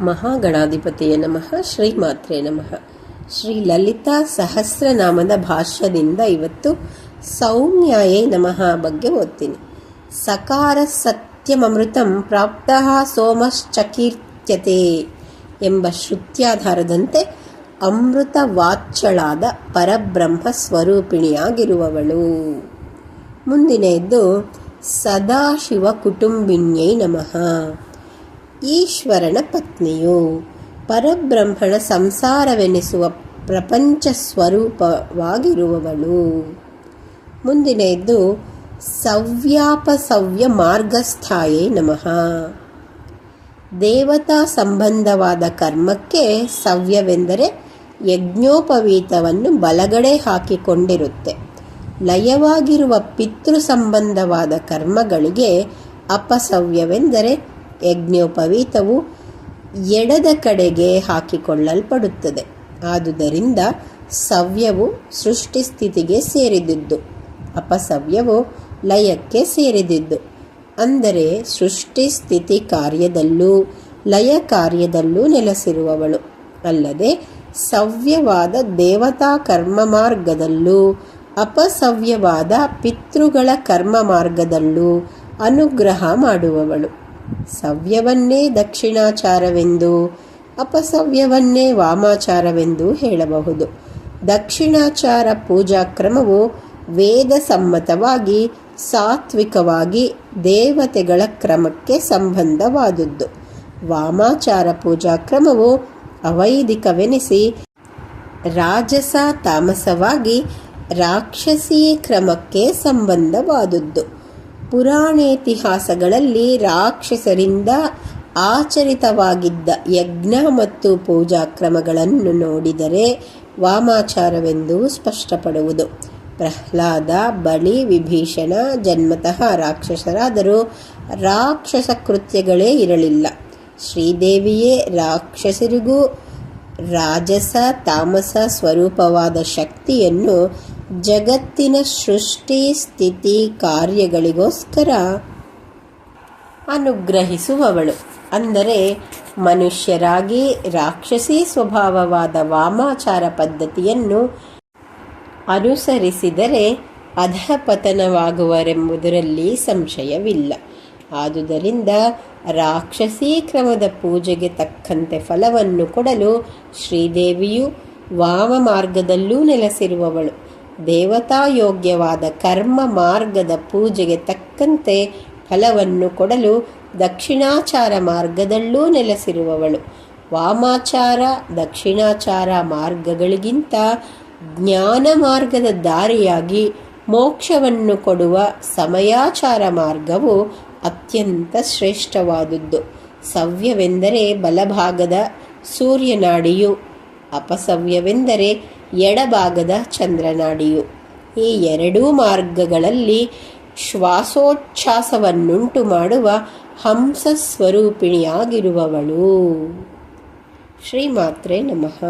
ಮಹಾಗಣಾಧಿಪತಿಯ ನಮಃ ಶ್ರೀ ಮಾತ್ರೆ ನಮಃ. ಶ್ರೀ ಲಲಿತಾ ಸಹಸ್ರನಾಮದ ಭಾಷ್ಯದಿಂದ ಇವತ್ತು ಸೌಮ್ಯಾಯೇ ನಮಃ ಬಗ್ಗೆ ಓದ್ತೀನಿ. ಸಕಾರ ಸತ್ಯಮೃತಂ ಪ್ರಾಪ್ತ ಸೋಮಶ್ಚಕೀರ್ತ್ಯತೆ ಎಂಬ ಶ್ರುತ್ಯಾಧಾರದಂತೆ ಅಮೃತ ವಾಚಳಾದ ಪರಬ್ರಹ್ಮ ಸ್ವರೂಪಿಣಿಯಾಗಿರುವವಳು ಮುಂದಿನೆಯದ್ದು ಸದಾಶಿವ ಕುಟುಂಬಿನ್ಯೈ ನಮಃ. ಈಶ್ವರನ ಪತ್ನಿಯು. ಪರಬ್ರಹ್ಮಣ ಸಂಸಾರವೆನಿಸುವ ಪ್ರಪಂಚ ಸ್ವರೂಪವಾಗಿರುವವಳು. ಮುಂದಿನೆಯದ್ದು ಸವ್ಯಾಪಸವ್ಯ ಮಾರ್ಗಸ್ಥಾಯೇ ನಮಃ. ದೇವತಾ ಸಂಬಂಧವಾದ ಕರ್ಮಕ್ಕೆ ಸವ್ಯವೆಂದರೆ ಯಜ್ಞೋಪವೀತವನ್ನು ಬಲಗಡೆ ಹಾಕಿಕೊಂಡಿರುತ್ತೆ. ಲಯವಾಗಿರುವ ಪಿತೃ ಸಂಬಂಧವಾದ ಕರ್ಮಗಳಿಗೆ ಅಪಸವ್ಯವೆಂದರೆ ಯಜ್ಞೋಪವೀತವು ಎಡದ ಕಡೆಗೆ ಹಾಕಿಕೊಳ್ಳಲ್ಪಡುತ್ತದೆ. ಆದುದರಿಂದ ಸವ್ಯವು ಸೃಷ್ಟಿ ಸ್ಥಿತಿಗೆ ಸೇರಿದಿದ್ದು, ಅಪಸವ್ಯವು ಲಯಕ್ಕೆ ಸೇರಿದಿದ್ದು. ಅಂದರೆ ಸೃಷ್ಟಿ ಸ್ಥಿತಿ ಕಾರ್ಯದಲ್ಲೂ ಲಯ ಕಾರ್ಯದಲ್ಲೂ ನೆಲೆಸಿರುವವಳು. ಅಲ್ಲದೆ ಸವ್ಯವಾದ ದೇವತಾ ಕರ್ಮ ಮಾರ್ಗದಲ್ಲೂ, ಅಪಸವ್ಯವಾದ ಪಿತೃಗಳ ಕರ್ಮ ಮಾರ್ಗದಲ್ಲೂ ಅನುಗ್ರಹ ಮಾಡುವವಳು. ಸವ್ಯವನ್ನೇ ದಕ್ಷಿಣಾಚಾರವೆಂದು, ಅಪಸವ್ಯವನ್ನೇ ವಾಮಾಚಾರವೆಂದು ಹೇಳಬಹುದು. ದಕ್ಷಿಣಾಚಾರ ಪೂಜಾಕ್ರಮವು ವೇದ ಸಮ್ಮತವಾಗಿ ಸಾತ್ವಿಕವಾಗಿ ದೇವತೆಗಳ ಕ್ರಮಕ್ಕೆ ಸಂಬಂಧವಾದುದ್ದು. ವಾಮಾಚಾರ ಪೂಜಾ ಕ್ರಮವು ಅವೈದಿಕವೆನಿಸಿ, ರಾಜಸ ತಾಮಸವಾಗಿ ರಾಕ್ಷಸೀ ಕ್ರಮಕ್ಕೆ ಸಂಬಂಧವಾದುದ್ದು. ಪುರಾಣೇತಿಹಾಸಗಳಲ್ಲಿ ರಾಕ್ಷಸರಿಂದ ಆಚರಿತವಾಗಿದ್ದ ಯಜ್ಞ ಮತ್ತು ಪೂಜಾ ಕ್ರಮಗಳನ್ನು ನೋಡಿದರೆ ವಾಮಾಚಾರವೆಂದು ಸ್ಪಷ್ಟಪಡುವುದು. ಪ್ರಹ್ಲಾದ ಬಳಿ ವಿಭೀಷಣ, ಜನ್ಮತಃ ರಾಕ್ಷಸರಾದರೂ ರಾಕ್ಷಸ ಕೃತ್ಯಗಳೇ ಇರಲಿಲ್ಲ. ಶ್ರೀದೇವಿಯೇ, ರಾಕ್ಷಸರಿಗೂ ರಾಜಸ, ತಾಮಸ ಸ್ವರೂಪವಾದ ಶಕ್ತಿಯನ್ನು ಜಗತ್ತಿನ ಸೃಷ್ಟಿ ಸ್ಥಿತಿ ಕಾರ್ಯಗಳಿಗೋಸ್ಕರ ಅನುಗ್ರಹಿಸುವವಳು. ಅಂದರೆ ಮನುಷ್ಯರಾಗಿ ರಾಕ್ಷಸಿ ಸ್ವಭಾವವಾದ ವಾಮಾಚಾರ ಪದ್ಧತಿಯನ್ನು ಅನುಸರಿಸಿದರೆ ಅಧಃಪತನವಾಗುವರೆಂಬುದರಲ್ಲಿ ಸಂಶಯವಿಲ್ಲ. ಆದುದರಿಂದ ರಾಕ್ಷಸೀ ಕ್ರಮದ ಪೂಜೆಗೆ ತಕ್ಕಂತೆ ಫಲವನ್ನು ಕೊಡಲು ಶ್ರೀದೇವಿಯು ವಾಮ ಮಾರ್ಗದಲ್ಲೂ ನೆಲೆಸಿರುವವಳು. ದೇವತಾಯೋಗ್ಯವಾದ ಕರ್ಮ ಮಾರ್ಗದ ಪೂಜೆಗೆ ತಕ್ಕಂತೆ ಫಲವನ್ನು ಕೊಡಲು ದಕ್ಷಿಣಾಚಾರ ಮಾರ್ಗದಲ್ಲೂ ನೆಲೆಸಿರುವವಳು. ವಾಮಾಚಾರ, ದಕ್ಷಿಣಾಚಾರ ಮಾರ್ಗಗಳಿಗಿಂತ ಜ್ಞಾನ ಮಾರ್ಗದ ದಾರಿಯಾಗಿ ಮೋಕ್ಷವನ್ನು ಕೊಡುವ ಸಮಯಾಚಾರ ಮಾರ್ಗವು ಅತ್ಯಂತ ಶ್ರೇಷ್ಠವಾದುದ್ದು. ಸವ್ಯವೆಂದರೆ ಬಲಭಾಗದ ಸೂರ್ಯನಾಡಿಯು. ಅಪಸವ್ಯವೆಂದರೆ ಎಡಭಾಗದ ಚಂದ್ರನಾಡಿಯು. ಈ ಎರಡೂ ಮಾರ್ಗಗಳಲ್ಲಿ ಶ್ವಾಸೋಚ್ಛಾಸವನ್ನುಂಟು ಮಾಡುವ ಹಂಸ ಸ್ವರೂಪಿಣಿಯಾಗಿರುವವಳು ಶ್ರೀಮಾತ್ರೆ ನಮಃ.